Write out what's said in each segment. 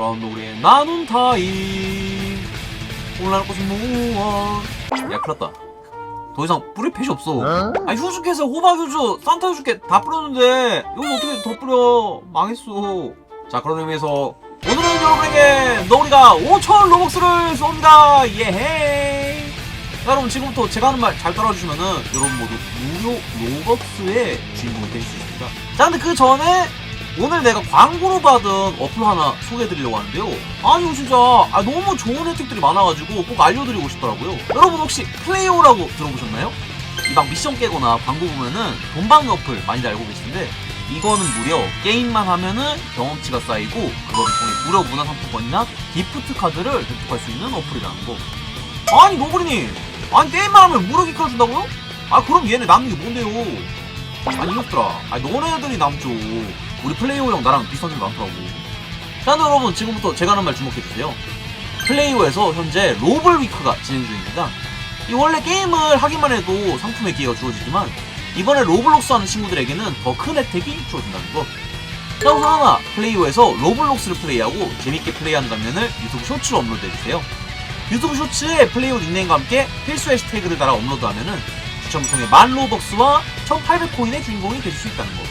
돌아온 노래 나눈 타임. 올라올 것은 무엇 야 큰일났다. 더 이상 뿌릴 펫이 없어. 아니 휴즈켓에 호박 휴즈 산타 휴즈켓 다 뿌렸는데 여기 어떻게 더 뿌려? 망했어. 자 그런 의미에서 오늘은 여러분에게 너구리가 5천 로벅스를 쏩니다. 예헤이. 자, 여러분 지금부터 제가 하는 말 잘 따라주시면은 여러분 모두 무료 로벅스의 주인공이 될 수 있습니다. 자 근데 그 전에 오늘 내가 광고로 받은 어플 하나 소개해드리려고 하는데요. 아니, 진짜 아, 너무 좋은 혜택들이 많아가지고 꼭 알려드리고 싶더라고요. 여러분 혹시 플레이오라고 들어보셨나요? 이 막 미션 깨거나 광고 보면은 돈 받는 어플 많이 알고 계시는데 이거는 무려 게임만 하면은 경험치가 쌓이고 그거를 통해 무료 문화 상품권이나 기프트 카드를 획득할 수 있는 어플이라는 거. 아니 노그리님, 아니 게임만 하면 무료 기카드 준다고요? 아 그럼 얘네 남는 게 뭔데요? 아니 이렇더라. 아니 너네들이 남죠. 우리 플레이오 형 나랑 비슷한 점 많더라고. 자, 여러분 지금부터 제가 하는 말 주목해주세요. 플레이오에서 현재 로블 위크가 진행 중입니다. 이 원래 게임을 하기만 해도 상품의 기회가 주어지지만 이번에 로블록스 하는 친구들에게는 더 큰 혜택이 주어진다는 거. 자, 우선 하나 플레이오에서 로블록스를 플레이하고 재밌게 플레이하는 장면을 유튜브 쇼츠로 업로드해주세요. 유튜브 쇼츠에 플레이오 닉네임과 함께 필수 해시태그를 달아 업로드하면은 추첨을 통해 만 로벅스와 1800코인의 주인공이 되실 수 있다는 거.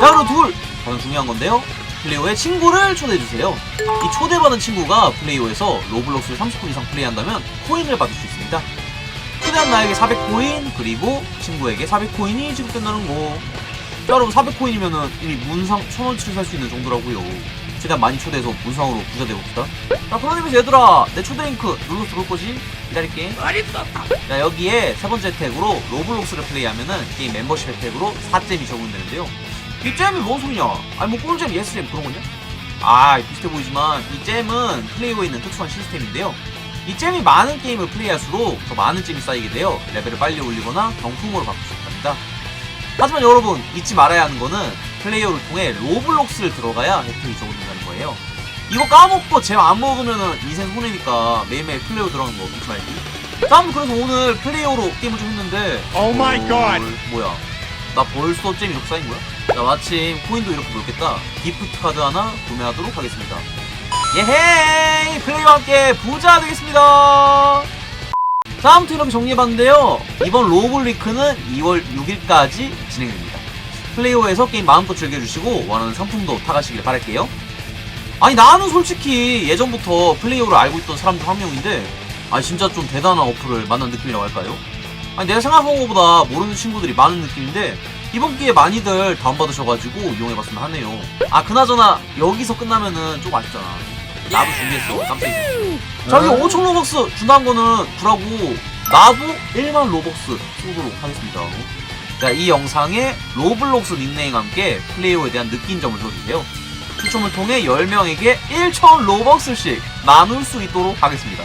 자, 그리고 둘! 가장 중요한 건데요. 플레이오에 친구를 초대해주세요. 이 초대받은 친구가 플레이오에서 로블록스를 30분 이상 플레이한다면 코인을 받을 수 있습니다. 초대한 나에게 400코인, 그리고 친구에게 400코인이 지급된다는 거. 자, 여러분 400코인이면은 이미 문상 1000원치를 살 수 있는 정도라고요. 최대한 많이 초대해서 문상으로 부자 되봅시다. 자, 의미에서 얘들아, 내 초대 링크 눌러 들어올 거지? 기다릴게. 자, 여기에 세 번째 혜택으로 로블록스를 플레이하면은 게임 멤버십 혜택으로 4잼이 적용되는데요. 이 잼이 뭔 소리냐? 아니 뭐 꿀잼, 예스잼 그런 거냐? 아 비슷해 보이지만 이 잼은 플레이오에 있는 특수한 시스템인데요. 이 잼이 많은 게임을 플레이할수록 더 많은 잼이 쌓이게 되어 레벨을 빨리 올리거나 경품으로 바꿀 수 있답니다. 하지만 여러분 잊지 말아야 하는 거는 플레이오를 통해 로블록스를 들어가야 혜택이 적용된다는 거예요. 이거 까먹고 잼 안 먹으면은 인생 손해니까 매일매일 플레이오 들어가는 거 잊지 말기. 다음 그래서 오늘 플레이오로 게임을 좀 했는데 my god. 뭘, 뭐야? 나 벌써 잼 이렇게 쌓인 거야? 자 마침 코인도 이렇게 모였겠다. 기프트 카드 하나 구매하도록 하겠습니다. 예헤이! 플레이와 함께 부자 되겠습니다. 자, 아무튼 이렇게 정리해봤는데요. 이번 로블리크는 2월 6일까지 진행됩니다. 플레이오에서 게임 마음껏 즐겨주시고 원하는 상품도 타가시길 바랄게요. 아니 나는 솔직히 예전부터 플레이오를 알고 있던 사람 중 한 명인데 아 진짜 좀 대단한 어플을 만난 느낌이라고 할까요? 아니 내가 생각한 것보다 모르는 친구들이 많은 느낌인데 이번 기회에 많이들 다운받으셔가지고 이용해봤으면 하네요. 아 그나저나 여기서 끝나면은 좀 아쉽잖아. 나도 준비했어 깜짝이야. 자기 5천 로벅스 준다는 거는 불하고 나도 1만 로벅스 쏘도록 하겠습니다. 자, 이 영상에 로블록스 닉네임과 함께 플레이오에 대한 느낀 점을 줘주세요. 추첨을 통해 10명에게 1,000 로벅스씩 나눌 수 있도록 하겠습니다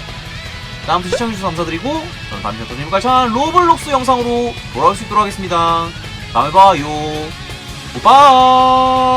다음부터 시청해주셔서 감사드리고 저는 다음 시간에 또 재미가 찬 로블록스 영상으로 돌아올 수 있도록 하겠습니다. 다음에 봐요. 바이